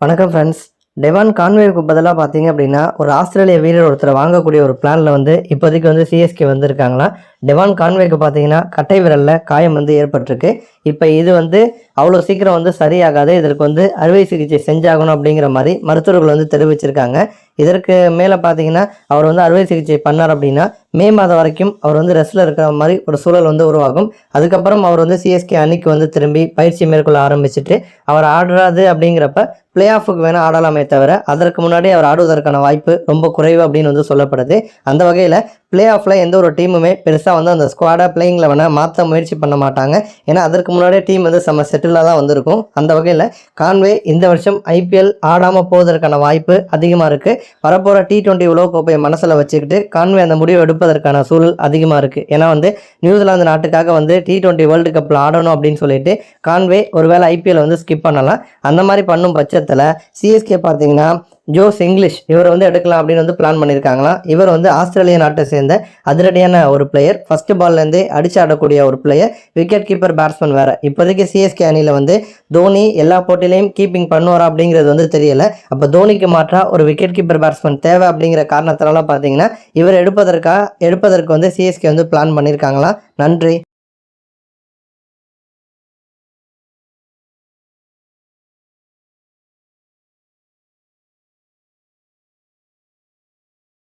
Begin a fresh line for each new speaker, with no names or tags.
வணக்கம் friends Devon கான்வேவுக்கு பதிலாக பார்த்தீங்க அப்படின்னா ஒரு ஆஸ்திரேலிய வீரர் ஒருத்தரை வாங்கக்கூடிய ஒரு பிளானில் வந்து இப்போதைக்கு வந்து சிஎஸ்கே வந்திருக்காங்களா? டெவான் கான்வேக்கு பார்த்தீங்கன்னா கட்டை விரலில் காயம் வந்து ஏற்பட்டிருக்கு. இப்போ இது வந்து அவ்வளோ சீக்கிரம் வந்து சரியாகாது. இதற்கு வந்து அறுவை சிகிச்சை செஞ்சாகணும் அப்படிங்கிற மாதிரி மருத்துவர்கள் வந்து தெரிவிச்சிருக்காங்க. இதற்கு மேலே பார்த்தீங்கன்னா அவர் வந்து அறுவை சிகிச்சை பண்ணார் அப்படின்னா மே மாதம் வரைக்கும் அவர் வந்து ரெஸ்ட்டில் இருக்கிற மாதிரி ஒரு சூழல் வந்து உருவாகும். அதுக்கப்புறம் அவர் வந்து சிஎஸ்கே அணிக்கு வந்து திரும்பி பயிற்சி மேற்கொள்ள ஆரம்பிச்சுட்டு அவர் ஆடுறாது அப்படிங்கிறப்ப பிளே ஆஃபுக்கு வேணால் ஆடலாமே தவிர அதற்கு முன்னாடி அவர் ஆடுவதற்கான வாய்ப்பு ரொம்ப குறைவு அப்படின்னு வந்து சொல்லப்படுது. அந்த வகையில் பிளே ஆஃபில் எந்த ஒரு டீமுமே பெருசாக வந்து அந்த ஸ்குவாடாக பிளேயிங் லெவனை மாற்ற முயற்சி பண்ண மாட்டாங்க. ஏன்னா அதற்கு முன்னாடியே டீம் வந்து செம்ம செட்டிலாக தான் வந்திருக்கும். அந்த வகையில் கான்வே இந்த வருஷம் ஐபிஎல் ஆடாமல் போவதற்கான வாய்ப்பு அதிகமாக இருக்குது வரப்போகிற டி டுவெண்ட்டி உலகக்கோப்பையை மனசில் வச்சுக்கிட்டு கான்வே அந்த முடிவை எடுப்பதற்கான சூழல் அதிகமாக இருக்குது ஏன்னா வந்து நியூசிலாந்து நாட்டுக்காக வந்து டி டுவெண்ட்டி வேர்ல்டு கப்பில் ஆடணும் அப்படின்னு சொல்லிட்டு கான்வே ஒருவேளை ஐபிஎல் வந்து ஸ்கிப் பண்ணலாம். அந்த மாதிரி பண்ணும் பட்சத்தில் சிஎஸ்கே பார்த்தீங்கன்னா ஜோஸ் இங்கிலீஷ் இவரை வந்து எடுக்கலாம் அப்படின்னு வந்து பிளான் பண்ணியிருக்காங்களாம். இவர் வந்து ஆஸ்திரேலிய நாட்டை சேர்ந்த அதிரடியான ஒரு பிளேயர் ஃபர்ஸ்ட் பால்லேருந்தே அடிச்சு ஆடக்கூடிய ஒரு பிளேயர் விக்கெட் கீப்பர் பேட்ஸ்மேன் வேற. இப்போதைக்கு சிஎஸ்கே அணியில் வந்து தோனி எல்லா போட்டியிலையும் கீப்பிங் பண்ணுவாரா அப்படிங்கிறது வந்து தெரியல. அப்போ தோனிக்கு மாற்றா ஒரு விக்கெட் கீப்பர் பேட்ஸ்மேன் தேவை அப்படிங்கிற காரணத்தினால பார்த்தீங்கன்னா இவர் எடுப்பதற்காக எடுப்பதற்கு வந்து சிஎஸ்கே வந்து பிளான் பண்ணியிருக்காங்களா நன்றி.